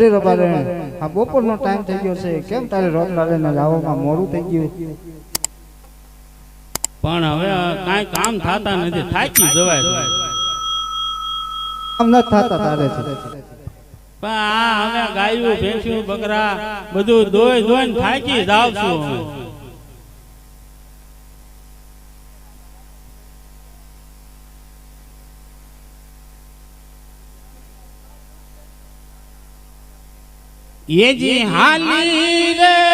અરે રબારેણ આ બપોરનો ટાઈમ થઈ ગયો છે. કેમ તારે રોજનારેણ લાવવામાં મોડું થઈ ગયું? પણ હવે કાઈ કામ થતા નથી. થાકી જવાય. કામ ન થાતા તારે છે. પણ આ હવે ગાયું ભેંસ્યું બકરા બધું દોઈ દોઈને થાકી જાવ છું ये जी हाली रे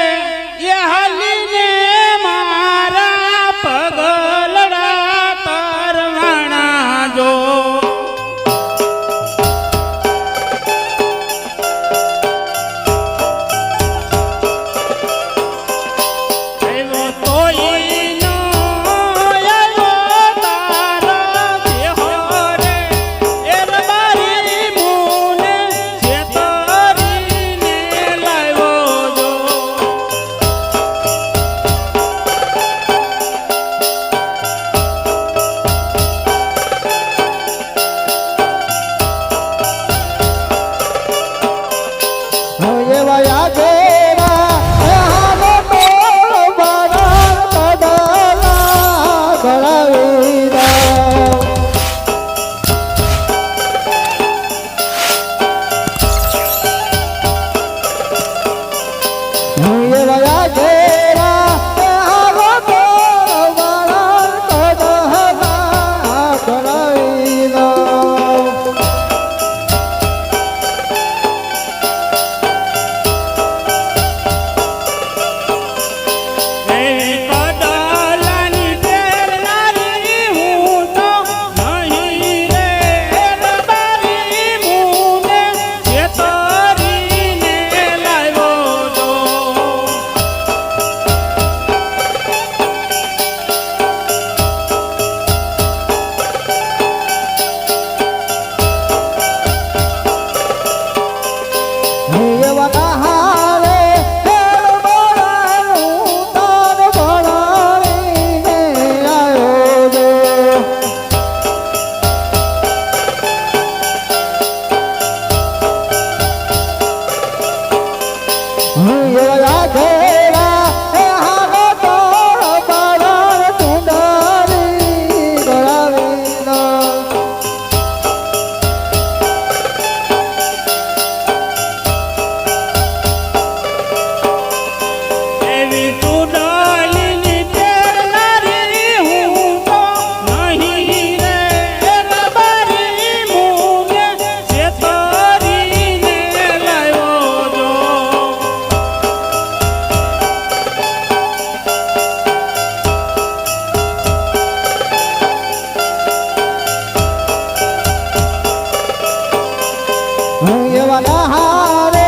એવા હારે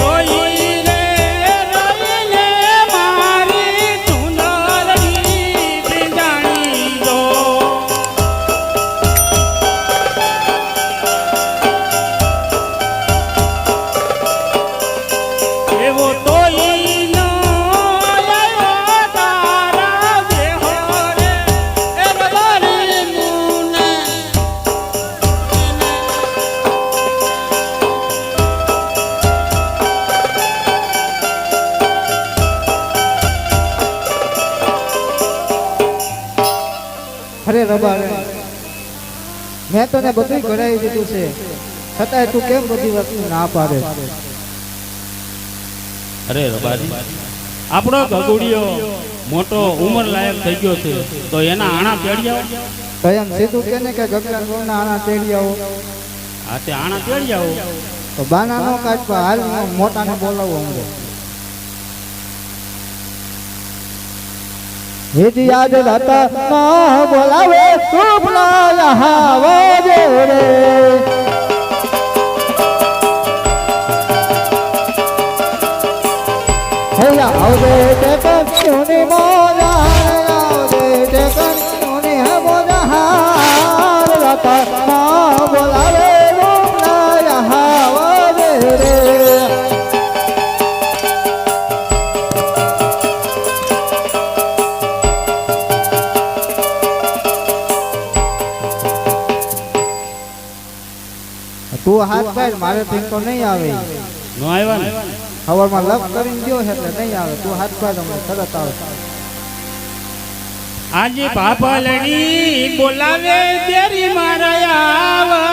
રોય અરે રબા મેં તને બધું ઘડાવી દીધું છે. છતાંય તું કેમ બધી વસ્તુ ના પાડે? અરે રબાજી આપણો ગગુડિયો મોટો ઉંમર લાયક થઈ ગયો છે તો એના આણા તેડી તો એમ સીધું કે ને કે ગગડા ગોળના આણા તેડી આવો હા તે આણા તેડી તો બાના નો કાચ કાઢવા હાલ મોટાને બોલાવો અમને. હેજી યાદ રાતા ના બોલાવે તું ભલા હાવો જે રે આવજે તે કંસુની મોજા હાથ પાડ મારે થી તો નહીં આવે. નો આવ્યા ને? હવારમાં લપ કરીને ગયો છે એટલે નહીં આવે. તું હાથ પાડ હમણાં તરત આવશે આજે પાપલડી બોલાવે દેરી મારા આવજો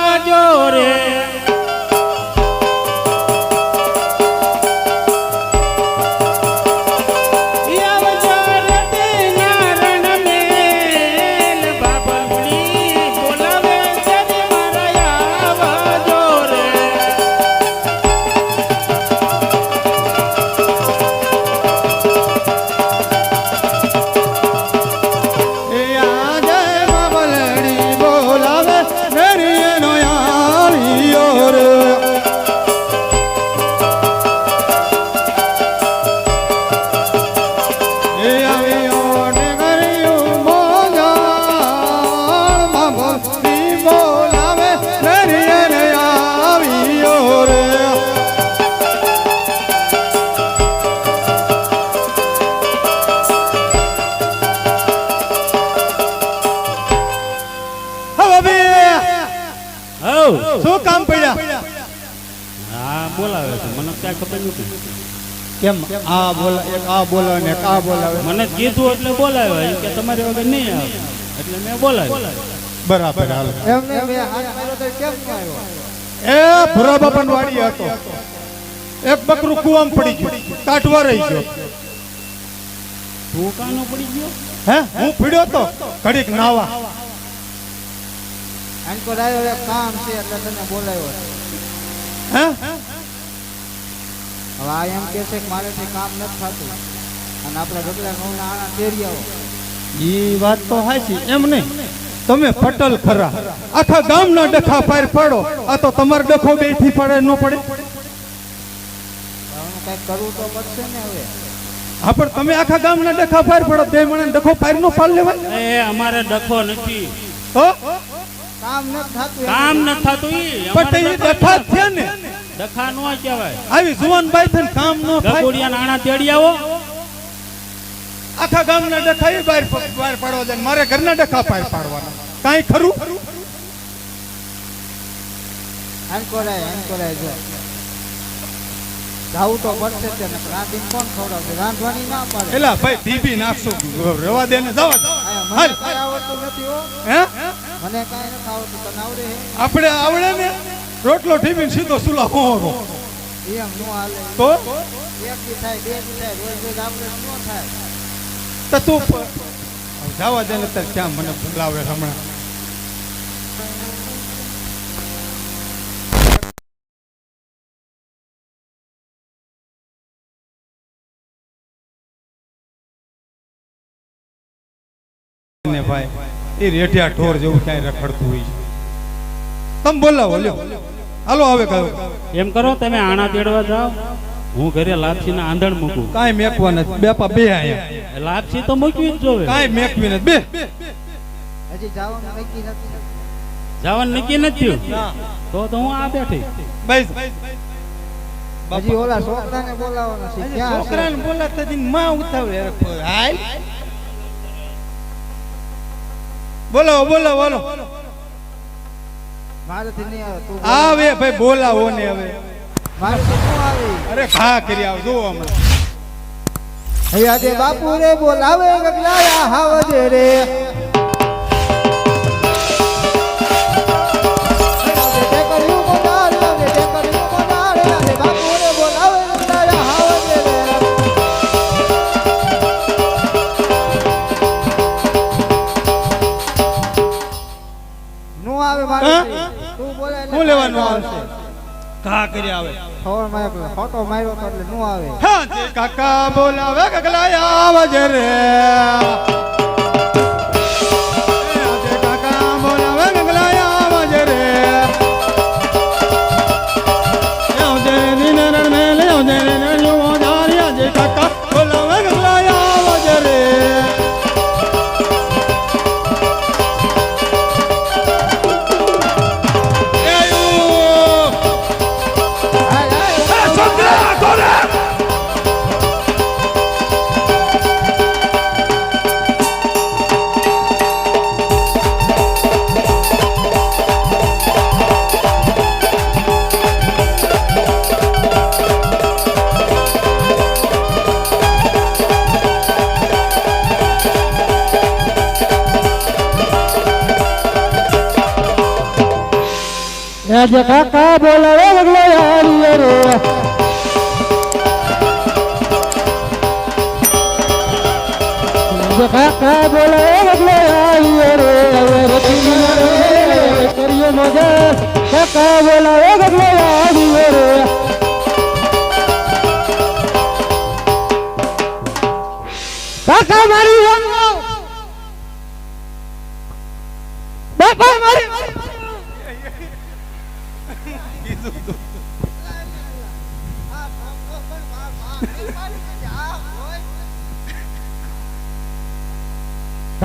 હઉ. શું કામ પડ્યા? હા બોલાવે છે. મને ક્યાં ખબર નથી. કેમ? આ બોલા એક આ બોલાવે ને આ બોલાવે. મને કીધું એટલે બોલાવ્યા. કે તમારી વગર નહીં આવે. એટલે મેં બોલાવ્યો. બરાબર હાલો. એમને મેં હાથ માર્યો તો કેમ આવ્યો એ ભરાબાપન વાડી હતો. એક બકરું કુવામાં પડી ગયું. કાટવા રહી ગયો. તું કાનો પડી ગયો? હે? હું પીડ્યો તો? ઘડીક નાવા. આનકો આવ્યો એક કામ છે એટલે તને બોલાવ્યો હે? હવે આ એમ કે છે કે મારેથી કામ નથી થતું. અને આપણે ગગલા ઘઉંના આણા તેરી આવો ઈ વાત તો હાચી એમ નહીં. તમે પટલ ખરા. આખા ગામના ડખા પાર પાડો. આ તો તમારે ડખો બેઠી પડે ન પડે. કઈ કરવું તો પડશે ને હવે. હા પણ તમે આખા ગામના ડખા પાર પડો. બે મને ડખો પાર નો પાડ લેવાય. એ અમારે ડખો નથી. હો? કામ નથી થતું કામ ન થતું ઈ પણ તે ઈ છે ને. ડખા નો કહેવાય. આવી જુવાન બાઈ થઈને કામ ન થાય. ગગોડિયા નાણા તેડી આવો. આખા ગામના ડખા ઈ બહાર બહાર પાડવા દે ને મારે ઘરના ડખા પાર પાડવાના. કાઈ ખરું? આનકો રાય આનકો રાય જો. જાવું તો પડશે જ રાંધીને કોણ ખવડાવશે રાંધવાની ના પાડે. એલા ભાઈ ટીવી નાખશું. રવા દે ને જવા હાલ. આવડતું નથી હો. હે? મને કાંઈ નથી આવડતું તને આવડે. આપણે આવડે ને રોટલો ઠીમીને સીધો સુલા હોરો એમ નો હાલે. તો? એક દી થાય બે દી થાય રોજ રોજ આપણે નો થાય. તો તું જવા દે ને તાર ક્યાં મને બોલાવે હમણાં. ને ભાઈ. એ રેઠિયા ઢોર જેવું ક્યાંય રખડતું હોય છે. તમે બોલાવો લ્યો. હાલો આવે કયો એમ કરો તમે આણા તેડવા જાઓ. હું ઘરે લાપસી ના આંધણ મૂકું. કાંઈ મેકવા નથી. બેપા બે આયા લાપસી તો મૂકવી જ જોવે. કાંઈ મેકવી નથી. બે. હજી જવાનું નક્કી નથી. જવાનું નક્કી નથી થયું? તો તો હું આ બેઠી. ભાઈ હજી ઓલા છોકરાને બોલાવવાના છે. છોકરાને બોલાતા માં ઉતાવે હાલ બોલાવો બોલો બોલો. આવે ભાઈ બોલાવો ને હવે. અરે ખા કરી આવ જો હમણાં. બાપુ રે બોલાવે ગગલાયા હાવજે રે. કરી આવે. ખબરમાં ફોટો માર્યો તો એટલે નું આવે. હા કાકા બોલાવે ગગલાયા આવજે રે આજે કાકા બોલાવે વગલો યારી રે આજે કાકા બોલાવે વગલો યારી રે હવે રતિના રે કરીએ મજા. કાકા બોલાવે વગલો યારી રે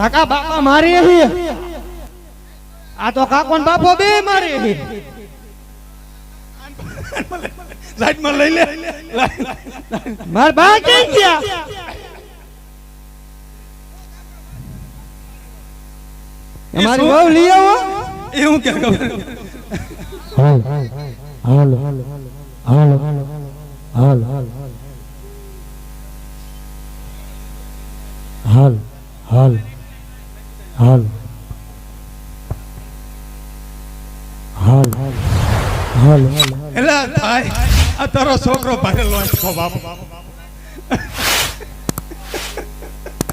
કાકા બાપા મારી હી આ તો કાકો ને બાપો બે મારી હી માં લઈ લે. માર બા ક્યાં ગયા? અમારી બહુ લઈ આવો. એ હું કે ખબર? હાલ હાલ હાલ. હાલ. હાલ. હાલ. હાલ. હાલ. હાલ. એલા ભાઈ આ તારો છોકરો ભરેલો છે બાપ.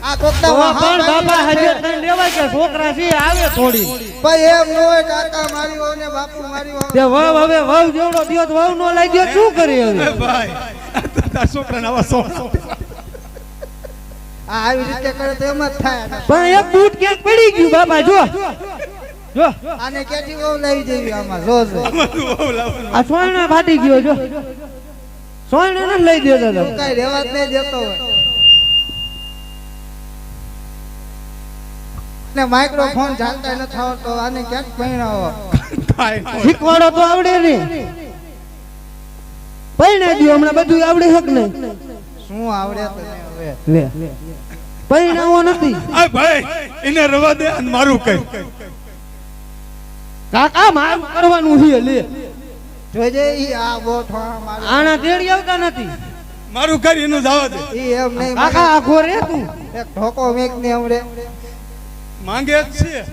આ કોકના પણ બાપા હજે તને લેવાય કે છોકરા છે આવે થોડી. ભાઈ એમ ન હોય કાકા મારી વહુ ને બાપુ મારી વહુ તે વહુ હવે વહુ જેવડો દિયો તો વહુ નો લઈ ગયો શું કરી હવે? ભાઈ આ તારા છોકરાને આવા સોના આવી રીતે કરે તો એમ જ થાય પણ એક બૂટ ક્યાંક પડી ગયું બાબા જો જો આને કેટી વહુ લાવી દેવી આમાં? જો. આ સોયણા ફાટી ગયો જો સોયણા ને લઈ દેતા તો કઈ રેવા જ નહીં દેતો હોય. ને માઇક્રોફોન ચાલતા ન થાવ તો આને ક્યાંક પહેરાવો શીખવાડો તો આવડે ને પૈણા દો હમણાં બધું આવડે હક નહીં. શું આવડે તને લે. પરિણામો નથી. આ ભાઈ એને રવા દે અને મારું કઈ. કાકા મારું કરવાનું છે લે. જોજે ઈ આ બોઠો મારું. આના તેડી આવતા નથી? મારું કરી એનું જવા દે. ઈ એમ નહીં કાકા આખો રે તું. એક ઢોકો મેક ને હમણે માંગે જ છે.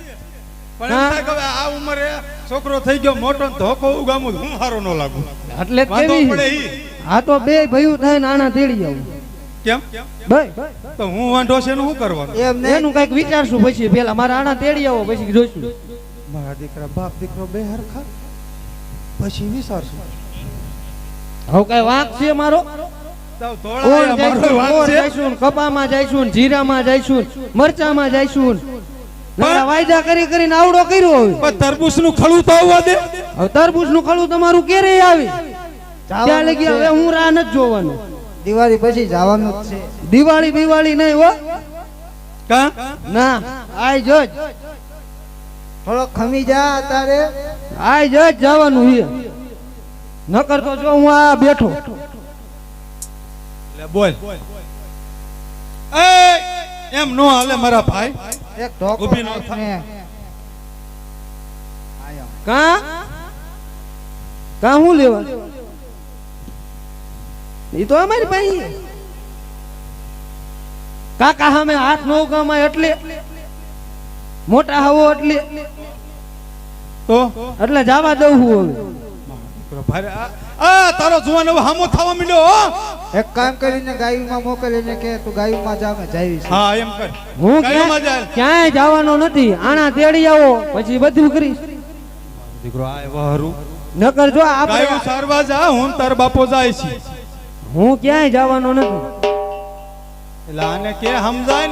પણ એમ થાય કે આ ઉંમરે છોકરો થઈ ગયો મોટો ધોકો ઉગામું હું હારો ન લાગુ. એટલે કેવી? પડે ઈ. આ તો બે ભયું થાય ને આના તેડી આવું. કેમ? ભાઈ તો હું વાંઢો છે એનું શું કરવાનું? એમ એનું કંઈક વિચારશું પછી પેલા મારા આણા તેડી આવો પછી જોઈશું. મારા દીકરા બાપ દીકરો બે હરખા. પછી વિચારશું. હવે કઈ વાંક છે મારો? કપામાં જઈશું જીરામાં જઈશું મરચામાં જઈશું. વાયદા કરી કરીને આવડો કર્યો હવે. તરબૂચનું ખળું તો આવવા દે. હવે તરબૂચનું ખડું તમારું ક્યારે આવી? ત્યાં લગી હવે હું રાહ નથી જોવાનું. દિવાળી પછી જવાનું જ છે. દિવાળી દિવાળી નહીં હો. કા? ના આય જો થોડો ખમી જા તારે. આય જો જવાનું છે નકર તો જો હું આ બેઠો. લે બોલ. એ એમ નો હાલે મારા ભાઈ. એક ઢોકો ઊભી નો નાખ થા. આયો. કા? કા હું લેવા? એ તો અમારી પાસે. કાકા સામે હાથ નો ઉગામાં એટલે. મોટા હવો એટલે. તો એટલે જવા દઉં હું હવે. આ- તારો જુવાન હવે હામો થવા મળ્યો એક કામ કરીને ગાયુમાં મોકલીને કે તું ગાયુમાં જા જાવી હા એમ કર. હું ગાયોમાં જાય. ક્યાંય જવાનો નથી. આણા તેડી આવો પછી બધું કરીશ. દીકરો આ વહરું નકર જો ગાયું આપણે સારવા જા હું તાર બાપો જાય છે હું ક્યાંય જવાનો નથી. એટલે આને કે સમજાય